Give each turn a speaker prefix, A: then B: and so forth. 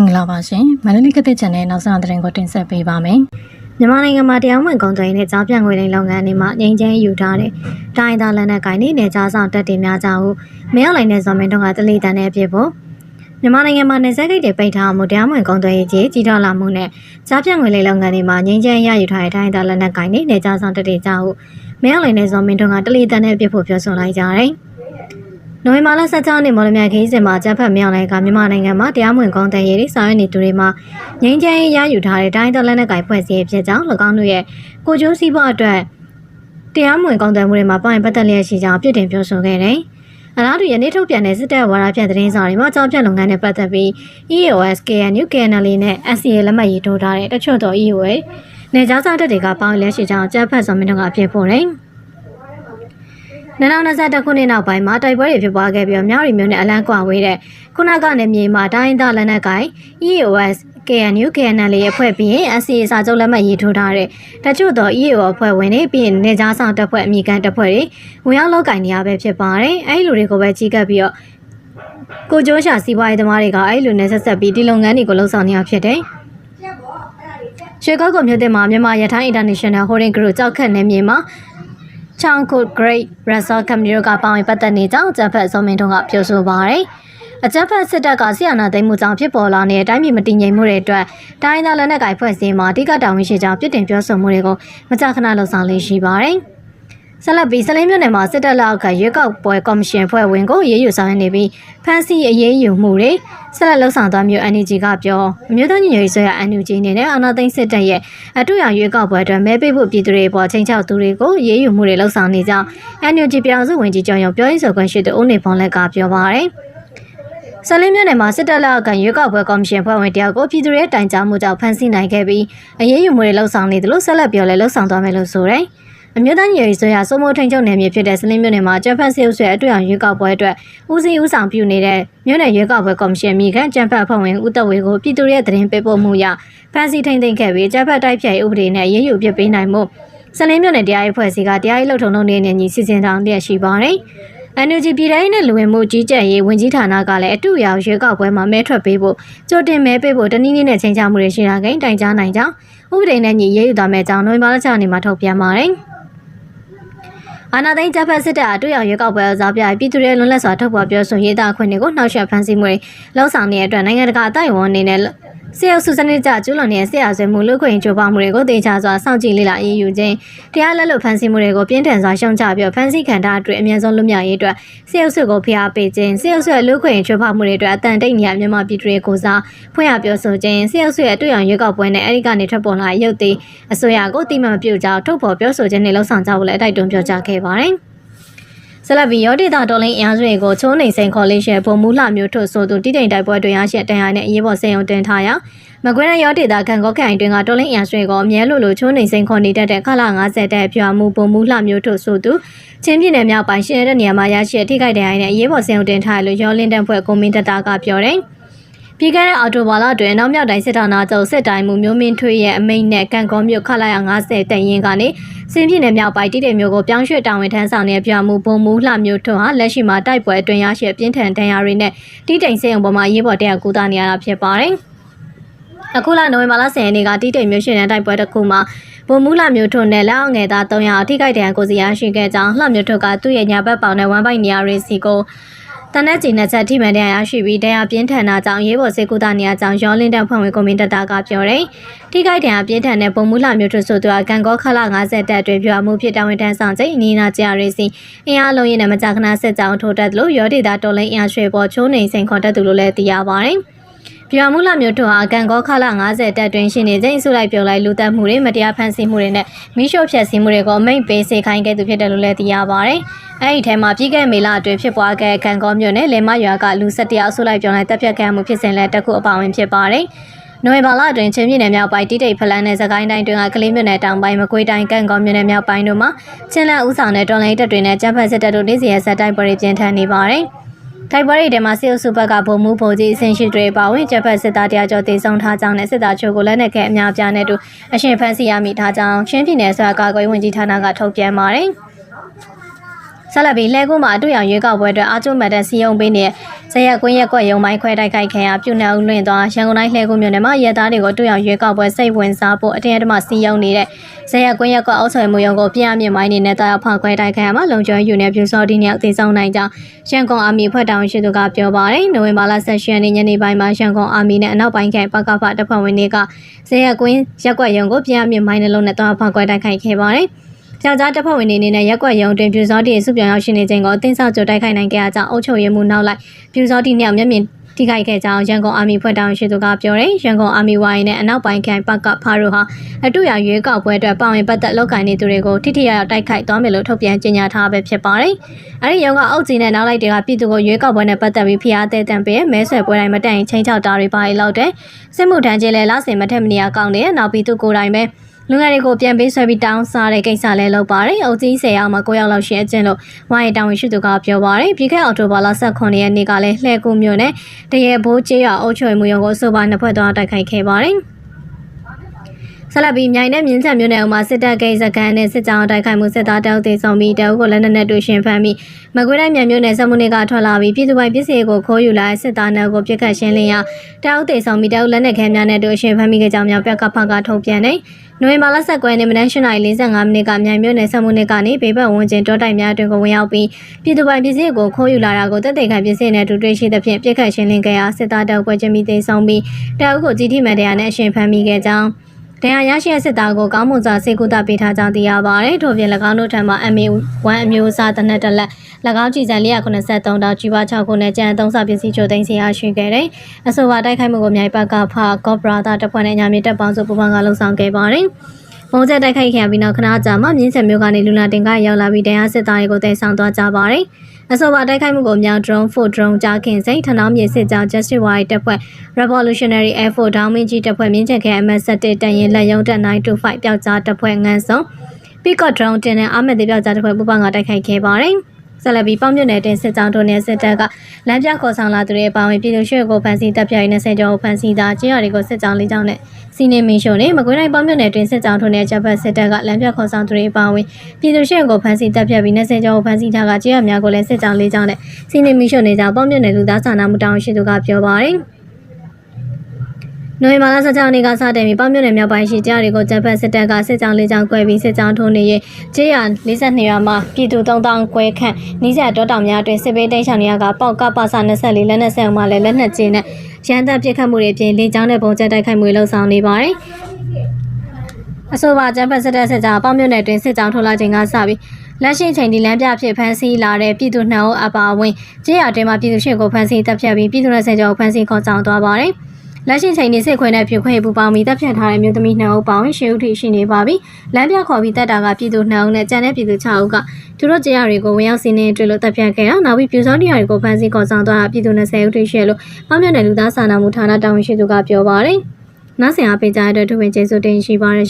A: င်္ဂလာပါရှင်မန္တလေးကတဲ့ channel နောက်ဆုံးသတင်းကိုတင်ဆက်ပေးပါမယ်
B: မြန်မာနိုင်ငံမှာတရားဝင်ကုန်သွယ်ရေးနဲ့ကြားပြန့်ငွေလိမ်လုပ်ငန်းတွေမှာငြိမ်းချမ်းယူထားတဲ့တိုင်းသားလက်နက်ကိုင်တွေနဲ့ကြားဆောင်တက်တင်များကြဟုမရောက်လိုက်တဲ့ဇော်မင်းတို့ကတလိတန်တဲ့အဖြစ်ဖို့မြန်မာနိုင်ငံမှာနေဆက်ဂိတ်တွေပိတ်ထားမှုတရားဝင်ကုန်သွယ်ရေးကြီးကြီးထွားလာမှုနဲ့ကြားပြန့်ငွေလိမ်လုပ်ငန်းတွေမှာငြိမ်းချမ်းရယူထားတဲ့တိုင်းသားလက်နက်ကိုင်တွေနဲ့ကြားဆောင်တက်တင်ကြဟုမရောက်လိုက်တဲ့ဇော်မင်းတို့ကတလိတန်တဲ့အဖြစ်ဖို့ပြောဆိုလိုက်ကြတယ် နိုဝင်ဘာလ16ရက်နေ့မော်လမြိုင်ခရီးစဉ်မှာကျန်းဖတ်မြောက်လိုက်ကမြန်မာနိုင်ငံမှာတရားမဝင်ကောင်းတဲ့ရေးတွေဆောင်ရွက်နေသူတွေမှာငြိမ်းချမ်းရေးရယူထားတဲ့တိုင်းဒေသလက်နက်ကိုင်ဖွဲ့စည်းရေးဖြစ်ကြောင်း၎င်းတို့ရဲ့ကိုကျိုးစည်းပွားအတွက်တရားမဝင်ကောင်းတဲ့မှုတွေမှာပါဝင်ပတ်သက်လျက်ရှိကြောင်းအပြစ်တင်ပြောဆိုခဲ့တယ်။အလားတူယနေ့ထုတ်ပြန်တဲ့စစ်တပ်ဝါဒဖြန့်သတင်းစာတွေမှာကြောင်းဖြတ်လုပ်ငန်းနဲ့ပတ်သက်ပြီး EOS, KNU, KNL နဲ့ SCA လက်မှတ်ရေးထိုးထားတဲ့တချို့သော EOS နေကြားစားတပ်တွေကပါဝင်လျက်ရှိကြောင်းအကြမ်းဖက်ဆောင်မင်းတို့ကအပြစ်ဖို့တယ်။ 2021ခုနှစ်နောက်ပိုင်းမှာတိုက်ပွဲတွေဖြစ်ပွားခဲ့ပြီးတော့မြောက်ရီမျိုးနဲ့အလန်းကွာဝေးတဲ့ခုနကနေမြေမှာတိုင်းသားလက်နက်ကိုင် EOS KNU KNL ရဲ့ဖွဲ့ပြီးရင် SCA စာချုပ်လက်မှတ်ရေးထိုးထားတဲ့တချို့သော EAO အဖွဲ့ဝင်တွေပြီးရင်နေကြားဆောင်တပ်ဖွဲ့အမိကန်တပ်ဖွဲ့တွေဝင်ရောက်လောက်ကင်နေရပဲဖြစ်ပါတယ်။အဲဒီလူတွေကိုပဲကြီးကပ်ပြီးတော့ကိုကျိုးရှာစီးပွားရေးသမားတွေကအဲဒီလူနဲ့ဆက်ဆက်ပြီးဒီလုပ်ငန်းတွေကိုလှုပ်ဆောင်နေရဖြစ်တယ်။ရွှေကောက်ကုမြို့တင်မှာမြန်မာရထိုင်း International Holding Group ကြောက်ခတ်နေမြေမှာ Changkut Great Resort Company တို့ကပါဝင်ပတ်သက်နေကြောင်းဂျပန်စောမင်းတို့ကပြောဆိုပါရယ်အကြမ်းဖက်စစ်တပ်ကဆီယနာသိမ်းမှုကြောင့်ဖြစ်ပေါ်လာတဲ့အတိုင်းပြည်မတည်ငြိမ်မှုတွေအတွက်တိုင်းသားလက်နက်ကိုင်ဖွဲ့စည်းမှာအဓိကတာဝန်ရှိကြောင်းပြစ်တင်ပြောဆိုမှုတွေကိုမကြာခဏလှုံ့ဆော်လေးရှိပါတယ်။ ဆက်လက်ပြီးစလင်းမြို့နယ်မှာစစ်တပ်လက်အောက်ကရွေးကောက်ပွဲကော်မရှင်ဖွဲ့ဝင်ကိုရေးယူဆောင်ရွက်နေပြီးဖမ်းဆီးအရေးယူမှုတွေဆက်လက်လှုံ့ဆော်သွားမျိုး NUG ကပြောအမျိုးသားညီညွတ်ရေးဆွေးရ NUG အနေနဲ့အာဏာသိမ်းစစ်တပ်ရဲ့အထူးရရွေးကောက်ပွဲအတွက်မဲပေးဖို့ပြည်သူတွေပေါ်ချိန်ချောက်သူတွေကိုရေးယူမှုတွေလှုံ့ဆော်နေကြောင်း NUG ပြောင်စုဝင်ကြီးကျော်ရုံပြောရေးဆိုခွင့်ရှိသူဦးနေဖုံးလက်ကပြောပါရယ်ဆလင်းမြို့နယ်မှာစစ်တပ်လက်အောက်ကရွေးကောက်ပွဲကော်မရှင်ဖွဲ့ဝင်တယောက်ကိုပြည်သူတွေတိုင်ကြားမှုကြောင့်ဖမ်းဆီးနိုင်ခဲ့ပြီးအရေးယူမှုတွေလှုံ့ဆော်နေတယ်လို့ဆက်လက်ပြောလဲလှုံ့ဆော်သွားမယ်လို့ဆိုရယ် အမျိုးသားညီညွတ်ရေးဆိုရစိုးမိုးထိန်ချုပ်နယ်မြေဖြစ်တဲ့စလင်းမြို့နယ်မှာကျန်းဖတ်ဆေးဥဆွဲအတွေ့အကြုံရွေးကောက်ပွဲအတွက်ဦးစီးဦးဆောင်ပြုနေတဲ့မြို့နယ်ရွေးကောက်ပွဲကော်မရှင်မိခံကျန်းဖတ်အဖွဲ့ဝင်ဦးတဝေကိုပြည်သူတွေရဲ့သတင်းပေးပို့မှုအရဖမ်းဆီးထိန်သိမ်းခဲ့ပြီးကျန်းဖတ်တိုက်ဖြတ်ရေးဥပဒေနဲ့ရေးယူပြစ်ပေးနိုင်မှုစလင်းမြို့နယ်တရားရေးဖွဲ့စည်းကတရားရေးလှုပ်ထုံလုပ်နေတဲ့ညီစီစဉ်တောင်းတည့်ရှိပါတယ်။ NUG ပြည်တိုင်းနဲ့လူဝင်မှုကြီးကြပ်ရေးဝန်ကြီးဌာနကလည်းအတူရောက်ရွေးကောက်ပွဲမှာမဲထွက်ပေးဖို့ကြိုတင်မဲပေးဖို့တနည်းနည်းနဲ့ချိန်ချမှုတွေရှိတာကိန်းတိုင်ကြားနိုင်ကြောင်းဥပဒေနဲ့ညီရေးယူသွားမယ့်ကြောင်းနိုဝင်ဘာလ6ရက်နေ့မှာထုတ်ပြန်ပါတယ်။ အာနာသိန်းဂျပန်စစ်တပ်အတွေ့အကြုံရွေးကောက်ပွဲအစားပြပြည်သူတွေလွန်လပ်စွာထုတ်ဖော်ပြောဆိုရေးသားခွင့်တွေကိုနှောက်ယှက်ဖန်ဆီးမှုတွေလှုံ့ဆော်နေတဲ့အတွက်နိုင်ငံတကာအတိုင်းအဝန်အနေနဲ့ ဆရာစုစနစ်ကြကျူးလွန်နေတဲ့ဆရာဆွေမှုလူခွင့်ကြိုးပမ်းမှုတွေကိုတေချာစွာစောင့်ကြည့်လေ့လာအေးအေးယူခြင်းတရားလက်လွတ်ဖန်ဆီးမှုတွေကိုပြင်းထန်စွာရှုံချပြီးဖန်ဆီးခံထားအတွက်အများဆုံးလွတ်မြောက်ရေးအတွက်ဆရာစုကိုဖိအားပေးခြင်းဆရာဆွေလူခွင့်ကြိုးပမ်းမှုတွေအတွက်အတန်တိတ်နေရမြန်မာပြည်သူတွေကိုစားဖွင့်ရပြောဆိုခြင်းဆရာဆွေအတွေ့အကြုံရွေးကောက်ပွဲနဲ့အဲဒီကနေထွက်ပေါ်လာရုပ်သေးအစိုးရကိုတိမှန်မပြုကြောင်းထုတ်ဖော်ပြောဆိုခြင်းနဲ့လှုံ့ဆော်ကြဖို့လည်းအတိုက်တွန်းပြောကြားခဲ့ပါတယ်။ ဆလဗီယောဒေတာတော်လင်းအင်အားစုတွေကိုချိုးနေစိန်ခေါ်လေးရှယ်ပုံမူလှမျိုးထုတ်ဆိုသူတိတိမ်တိုက်ပွဲတွင်ရရှိတန်ရာနဲ့အရေးပေါ်စေယုံတင်ထားရာမကွေးရယောဒေတာခံကော့ခိုင်တွင်ကတော်လင်းအင်အားစုတွေကိုအမြဲလိုလိုချိုးနေစိန်ခေါ်နေတတ်တဲ့ခလာ90တဲ့ပြွာမှုပုံမူလှမျိုးထုတ်ဆိုသူချင်းပြည်နယ်မြောက်ပိုင်းရှင်းတဲ့နေရာမှာရရှိထိခိုက်တဲ့အိုင်နဲ့အရေးပေါ်စေယုံတင်ထားရလို့ရောလင်းတန်းဖွဲ့ကွန်မင်းတတာကပြောတယ် ပြီးခဲ့တဲ့အော်တိုဘာလတွင်နောက်မြောက်တိုင်းစစ်ဌာနချုပ်စစ်တိုင်းမှုမျိုးမင်းထွေးရဲ့အမိန့်နဲ့ကံကောမြို့ခလာရ90တန်ရင်ကနေစင်းပြည်နယ်မြောက်ပိုင်းတိတိမျိုးကိုပြောင်းရွှေ့တာဝန်ထမ်းဆောင်နေတဲ့ပြမှုဘုံမူလှမျိုးထွန်းဟာလက်ရှိမှာတိုက်ပွဲအတွင်းရရှိပြင်းထန်ဒဏ်ရာတွေနဲ့တိတိမ်စေုံပေါ်မှာရေးပေါ်တရားကူတာနေရတာဖြစ်ပါတယ်။အခုလနိုဝင်ဘာလ10ရက်နေ့ကတိတိမ်မျိုးရှင်တဲ့တိုက်ပွဲတစ်ခုမှာဘုံမူလှမျိုးထွန်းနဲ့လက်အောက်ငယ်သား300အထိခိုက်ဒဏ်ရာကိုစီရရှိခဲ့ကြောင်းလှမျိုးထွန်းကသူ့ရဲ့ညာဘက်ပေါင်နဲ့ဝမ်းပိုက်နေရာတွေစီကို တနက်ကျင်နဲ့ချက်ထိမှန်တရားရရှိပြီးတရားပြင်းထန်တာကြောင့်ရေးပေါ်စေကူတာနေရာကြောင့်ရောလင်းတဲ့ဖွဲ့ဝင်ကွန်မင်းတက်တာကပြောတယ်။ထိခိုက်တရားပြင်းထန်တဲ့ပုံမှုလှမျိုးတို့ဆိုသူကကံကောခလာ90တက်အတွင်းပြမှုဖြစ်တာဝန်ထမ်းဆောင်ချိန်အနီးနားကြာရေးစီအင်အားလုံးရင်နဲ့မကြာခဏဆက်ကြောင်းထိုးတက်လို့ရောဒေတာတော်လိန်အင်အားရွှေပေါ်ချိုးနေစိန်ခေါ်တတ်သူလို့လည်းသိရပါတယ်။ ပြမူလာမျိုးတို့ဟာကံကောခလာ90တက်တွင်ရှိနေချိန်ဆုလိုက်ပြောလိုက်လူတက်မှုတွေမတရားဖန်ဆီးမှုတွေနဲ့မိရှုဖြက်စီးမှုတွေကိုအမိန့်ပေးစေခိုင်းခဲ့သူဖြစ်တယ်လို့လည်းသိရပါတယ်။အဲဒီထဲမှာပြည်ကဲမေလာအတွင်းဖြစ်ပွားခဲ့ကံကောမျိုးနဲ့လေမရွာကလူ၁၁ယောက်ဆုလိုက်ပြောလိုက်တပ်ဖြတ်ခံမှုဖြစ်စဉ်လည်းတစ်ခုအပါဝင်ဖြစ်ပါတယ်။နိုဝင်ဘာလအတွင်းချင်းပြည်နယ်မြောက်ပိုင်းတိတိတ်ဖလန်းနဲ့စကိုင်းတိုင်းတွင်ကကလေးမြို့နယ်တောင်ပိုင်းမကွေးတိုင်းကန့်ကောမြို့နယ်မြောက်ပိုင်းတို့မှာချင်းလက်ဦးဆောင်တဲ့တော်လိုင်းတပ်တွေနဲ့တပ်ဖက်စစ်တပ်တို့နေ့စဉ်ရက်ဆက်တိုက်ပွဲတွေပြင်းထန်နေပါတယ်။ တိုက်ပွဲတွေထဲမှာစစ်အုပ်စုဘက်ကဗိုလ်မှူးဗိုလ်ကြီးအဆင့်ရှိတွေပါဝင်ကျပ်ဖက်စစ်သားတရားကျော်တေဆုံးထားကြောင်းနဲ့စစ်သားချို့ကိုလက်နက်ခဲအများပြားနဲ့တူအရှင်ဖမ်းဆီးရမိထားကြောင်းချင်းပြည်နယ်ဆွာကာကွယ်ဝင်ကြီးဌာနကထုတ်ပြန်ပါတယ်။ ဆက်လက်ပြီးလဲကူးမှာအတွေ့အကြုံရွေးကောက်ပွဲအတွက်အာကျုံမတ်တဲ့စီယုံပေးနေတဲ့ဇရက်ကွင်းရက်ကွက်ရုံမိုင်းခွဲတိုက်ခိုက်ခံရပြုနှောက်လွင့်သွားရန်ကုန်တိုင်းလဲကူးမြို့နယ်မှာရဲသားတွေကိုအတွေ့အကြုံရွေးကောက်ပွဲစိတ်ဝင်စားဖို့အတင်းအဓမ္မစီယုံနေတဲ့ဇရက်ကွင်းရက်ကွက်အောက်ဆွေမှုရုံကိုပြင်းအမြင့်မိုင်းနေနဲ့တာရောက်ဖောက်ခွဲတိုက်ခိုက်ရမှာလုံခြုံရေးယူနေပြူစော်ဒီနှစ်ယောက်သေဆုံးနိုင်ကြောင်းရန်ကုန်အာမီဖွဲ့တောင်ရှိသူကပြောပါတယ်နိုဝင်ဘာလ16ရက်နေ့ညနေပိုင်းမှာရန်ကုန်အာမီနဲ့အနောက်ပိုင်းခရိုင်ပကဖတပ်ဖွဲ့ဝင်တွေကဇရက်ကွင်းရက်ကွက်ရုံကိုပြင်းအမြင့်မိုင်းနှလုံးနဲ့တာဖောက်ခွဲတိုက်ခိုက်ခဲ့ပါတယ်။ ကြောက်ကြားတပ်ဖွဲ့ဝင်တွေအနေနဲ့ရက်ကွက်ရုံတွင်ပြူစောတီစုပြောင်ရောက်ရှိနေခြင်းကိုအသင်းဆောက်ကြိုတိုက်ခိုက်နိုင်ခဲ့အကြောင်းအုပ်ချုပ်ရေးမှူးနောက်လိုက်ပြူစောတီနှစ်ယောက်မျက်မြင်ထိခိုက်ခဲ့ကြောင်းရန်ကုန်အာမီဖွဲ့တောင်ရှိသူကပြောတယ်။ရန်ကုန်အာမီဝိုင်းနဲ့အနောက်ပိုင်းခိုင်ပကဖာတို့ဟာအတူရရွေးကောက်ပွဲအတွက်ပါဝင်ပတ်သက်လောက်ကိုင်းနေသူတွေကိုထိထိရရတိုက်ခိုက်သွားမယ်လို့ထုတ်ပြန်ကြေညာထားပဲဖြစ်ပါတယ်။အဲဒီရုံကအုပ်ကြီးနဲ့နောက်လိုက်တွေကပြည်သူကိုရွေးကောက်ပွဲနဲ့ပတ်သက်ပြီးဖိအားတဲတံပေးမဲဆွယ်ပွဲတိုင်းမတိုင်ချင်းချောက်တာတွေပါလောက်တဲ့စစ်မှုထမ်းခြင်းလဲလဆင်မထက်မနေရကောင်းတယ်။နောက်ပြီးသူကိုယ်တိုင်ပဲ လူငယ်တွေကိုပြန်ပေးဆွဲပြီးတောင်းစားတဲ့ကိစ္စလည်းလုပ်ပါတယ်။အုပ်ကြီး10ရောက်မှာ9ရောက်လောက်ရှိအကျဉ်းလို့ဝိုင်းတောင်ဝင်ရှိသူကပြောပါတယ်။ပြီးခဲ့အောက်တိုဘာလ18ရက်နေ့ကလည်းလှဲကူမြို့နယ်တရေဘိုးကျေးရွာအုပ်ချုပ်မှုရုံကိုအဆိုပါနှစ်ဖွဲ့သွားတိုက်ခိုက်ခဲ့ပါတယ်။ ဆက်လက်ပြီးမြိုင်နဲ့မြင်းချက်မြို့နယ်ဥမှာစစ်တပ်ဂိတ်စကန်နဲ့စစ်ကြောင်းတိုက်ခိုက်မှုစစ်သားတောက်သေးဆောင်ပြီးတောက်ကိုလက်နက်နဲ့တွေ့ရှင်ဖမ်းပြီးမကွေးတိုင်းမြိုင်မြို့နယ်စက်မှုနေကထွက်လာပြီးပြည်သူပိုင်ပစ္စည်းကိုခိုးယူလာတဲ့စစ်သားနောက်ကိုပြစ်ခတ်ရှင်းလင်းရာတောက်သေးဆောင်ပြီးတောက်လက်နက်ခဲများနဲ့တွေ့ရှင်ဖမ်းမိကြကြောင်းများပြက်ကဖကထုတ်ပြန်နေနိုဝင်ဘာလ19ရက်နေ့မနက်၈ :45 မိနစ်ကမြိုင်မြို့နယ်စက်မှုနေကနေဘေးဘက်ဝန်းကျင်တောတိုက်များအတွင်ကိုဝင်ရောက်ပြီးပြည်သူပိုင်ပစ္စည်းကိုခိုးယူလာတာကိုတက်တဲ့ခံပစ္စည်းနဲ့တူတွေ့ရှိသဖြင့်ပြစ်ခတ်ရှင်းလင်းခဲ့ရာစစ်သားတောက်ကွယ်ချင်းမိသေးဆောင်ပြီးတောက်ကိုကြီးထိမှန်တရားနဲ့အရှင်ဖမ်းမိခဲ့ကြောင်း တရားရရှိတဲ့စစ်သားကိုကောင်းမွန်စွာစေကူတာပေးထားကြောင်းသိရပါတယ်။ထို့ပြင်၎င်းတို့ထံမှ MA1 အမျိုးအစားတစ်နက်တစ်လက်၎င်းကြည်စံ483တောင်ကြီးပါ6ခုနဲ့ကျန်သုံးစာပစ္စည်းချိုသိမ်းစီရရှိခဲ့တယ်။အဆိုပါတိုက်ခိုက်မှုကိုမြိုင်ဘက်ကဖကော့ဘရာသာတပ်ဖွဲ့နဲ့ညာမြေတပ်ပေါင်းစုပူးပေါင်းကလှုံ့ဆော်ခဲ့ပါတယ်။မုံချက်တိုက်ခိုက်ခံပြီးနောက်ခဏကြာမှမြင်းဆက်မျိုးကနေလူနာတင်ကရောက်လာပြီးတရားစစ်သားတွေကိုတိုင်ဆောင်သွားကြပါတယ်။ အဆိုပါတိုက်ခိုက်မှုကိုမြောက် drone 4 drone ကြားခင်စိန်ထနောင်းမြေစစ်ကြောင်း Justice Warrior တပ်ဖွဲ့ Revolutionary Air Force ဒေါင်းမင်းကြီးတပ်ဖွဲ့မြင်းချက်ခဲ MS7 တန်ရင်လက်ရုံးတပ်925ပျောက်ကြားတပ်ဖွဲ့ငန်းစုံ Peacock drone တင်တဲ့အာမက်တေပျောက်ကြားတပ်ဖွဲ့ပူပေါင်းကတိုက်ခိုက်ခဲ့ပါတယ်။ ဆက်လက်ပြီးပေါင်းမြင့်နယ်တင်စစ်ကြောင်းတို့နဲ့စစ်တပ်ကလမ်းပြခေါ်ဆောင်လာသူတွေအပါအဝင်ပြည်သူ့ရွှေကိုဖမ်းဆီးတပ်ဖြတ်ရင်းနဲ့ဆယ်ကျော်ကိုဖမ်းဆီးတာကျင်းရတွေကိုစစ်ကြောင်းလေးကြောင်းနဲ့စီနေမင်းရှုံနဲ့မကွေးတိုင်းပေါင်းမြင့်နယ်တွင်စစ်ကြောင်းတို့နဲ့ဂျပန်စစ်တပ်ကလမ်းပြခေါ်ဆောင်သူတွေအပါအဝင်ပြည်သူ့ရွှေကိုဖမ်းဆီးတပ်ဖြတ်ပြီးနဲ့ဆယ်ကျော်ကိုဖမ်းဆီးထားကကျင်းရများကိုလည်းစစ်ကြောင်းလေးကြောင်းနဲ့စီနေမင်းရှုံနေကြပေါင်းမြင့်နယ်လူသားစာနာမှုတောင်းရှိသူကပြောပါတယ်။ နိုဝင်ဘာလ16ရက်နေ့ကစတင်ပြီးပေါ့မြို့နယ်မြောက်ပိုင်းရှိကြားတွေကိုဂျပန်စစ်တပ်ကစစ်ကြောင်းလေးကြောင်းကွဲပြီးစစ်ကြောင်းထိုးနေရင်ကျေးရွာ42ရွာမှာပြည်သူ3000ခွဲခန့်နီးစပ်တောတောင်များအတွင်းစစ်ပေးတိမ်းရှောင်နေရကပေါက်ကပ္ပစ24လက်နက်ဆက်အောင်မှလည်းလက်နက်ကြီးနဲ့ရန်တပ်ပစ်ခတ်မှုတွေအပြင်လေကြောင်းနဲ့ပုံကျဲတိုက်ခိုက်မှုတွေလှုပ်ဆောင်နေပါတယ်။အဆိုပါဂျပန်စစ်တပ်စစ်ကြောင်းပေါ့မြို့နယ်တွင်စစ်ကြောင်းထိုးလာခြင်းကစပြီးလက်ရှိချိန်ဒီလမ်းပြဖြစ်ဖမ်းဆီးလာတဲ့ပြည်သူနှောင်းအပါအဝင်ကျေးရွာတွင်မှာပြည်သူရှင်းကိုဖမ်းဆီးတပ်ဖြတ်ပြီးပြည်သူနဲ့ဆယ်ကျော်ဖမ်းဆီးခေါ်ဆောင်သွားပါတယ်။ လက်ရှိချိန်နေစစ်ခွေနဲ့ဖြူခွေပူပေါင်းပြီးတပ်ဖြတ်ထားတဲ့မြို့သမီး2ဦးပေါင်းရှေ့ဦးထိရှိနေပါပြီ။လမ်းပြခေါ်ပြီးတပ်တာကပြည်သူ2ဦးနဲ့ကြံတဲ့ပြည်သူ6ဦးကသူတို့ကြေးရတွေကိုဝင်ရောက်စီးနှင်းတွေ့လို့တပ်ဖြတ်ခဲ့တာ။နောက်ပြီးပြူစောတရားတွေကိုဖမ်းဆီးခေါ်ဆောင်သွားတာပြည်သူ20ဦးထိရှိလို့ပေါင်းမြတ်နယ်လူသားစာနာမှုဌာနတာဝန်ရှိသူကပြောပါတယ်။နောက်ဆင်အားပေးကြတဲ့အတွက်သူဝင်ကျေးဇူးတင်ရှိပါတယ်